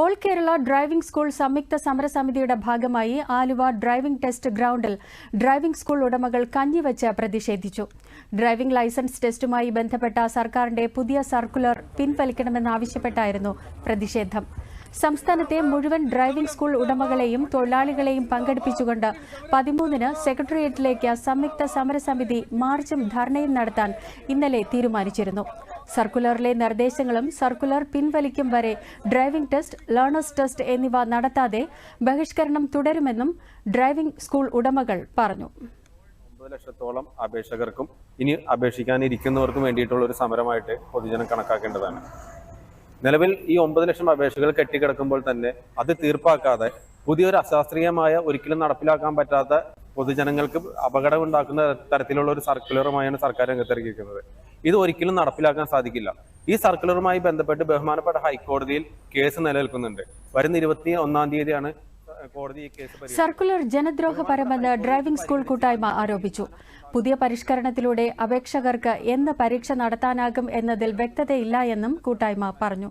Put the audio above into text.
All Kerala driving school സംയുക്ത സമരസമിതിയുടെ ഭാഗമായി ആലുവ ഡ്രൈവിംഗ് ടെസ്റ്റ് ഗ്രൗണ്ടിൽ ഡ്രൈവിംഗ് സ്കൂൾ ഉടമകൾ കഞ്ഞിവച്ച് പ്രതിഷേധിച്ചു. ഡ്രൈവിംഗ് ലൈസൻസ് ടെസ്റ്റുമായി ബന്ധപ്പെട്ട സർക്കാരിന്റെ പുതിയ സർക്കുലർ പിൻവലിക്കണമെന്നാവശ്യപ്പെട്ടായിരുന്നു പ്രതിഷേധം. സംസ്ഥാനത്തെ മുഴുവൻ ഡ്രൈവിംഗ് സ്കൂൾ ഉടമകളെയും തൊഴിലാളികളെയും പങ്കെടുപ്പിച്ചുകൊണ്ട് പതിമൂന്നിന് സെക്രട്ടേറിയറ്റിലേക്ക് സംയുക്ത സമരസമിതി മാർച്ചും ധർണയും നടത്താൻ ഇന്നലെ തീരുമാനിച്ചിരുന്നു. സർക്കുലറിലെ നിർദ്ദേശങ്ങളും സർക്കുലർ പിൻവലിക്കും വരെ ഡ്രൈവിംഗ് ടെസ്റ്റ് ലേണേഴ്സ് ടെസ്റ്റ് എന്നിവ നടത്താതെ ബഹിഷ്കരണം തുടരുമെന്നും ഡ്രൈവിംഗ് സ്കൂൾ ഉടമകൾ പറഞ്ഞു. ലക്ഷത്തോളം അപേക്ഷകർക്കും ഇനി അപേക്ഷിക്കാനിരിക്കുന്നവർക്കും വേണ്ടിയിട്ടുള്ള ഒരു സമരമായിട്ട് പൊതുജനം കണക്കാക്കേണ്ടതാണ്. നിലവിൽ ഈ ഒമ്പത് ലക്ഷം അപേക്ഷകൾ കെട്ടിക്കിടക്കുമ്പോൾ തന്നെ അത് തീർപ്പാക്കാതെ പുതിയൊരു അശാസ്ത്രീയമായ ഒരിക്കലും നടപ്പിലാക്കാൻ പറ്റാത്ത പൊതുജനങ്ങൾക്ക് അപകടം ഉണ്ടാക്കുന്ന തരത്തിലുള്ള ഒരു സർക്കുലറുമായാണ് സർക്കാർ രംഗത്തിറങ്ങിയിരിക്കുന്നത്. ഇത് ഒരിക്കലും നടപ്പിലാക്കാൻ സാധിക്കില്ല. ഈ സർക്കുലറുമായി ബന്ധപ്പെട്ട് ബഹുമാനപ്പെട്ട ഹൈക്കോടതിയിൽ കേസ് നിലനിൽക്കുന്നുണ്ട്. വരുന്ന ഇരുപത്തി ഒന്നാം തീയതിയാണ് കോടതി കേസ്. സർക്കുലർ ജനദ്രോഹപരമെന്ന് ഡ്രൈവിംഗ് സ്കൂൾ കൂട്ടായ്മ ആരോപിച്ചു. പുതിയ പരിഷ്കരണത്തിലൂടെ അപേക്ഷകർക്ക് എന്ന് പരീക്ഷ നടത്താനാകും എന്നതിൽ വ്യക്തതയില്ല എന്നും കൂട്ടായ്മ പറഞ്ഞു.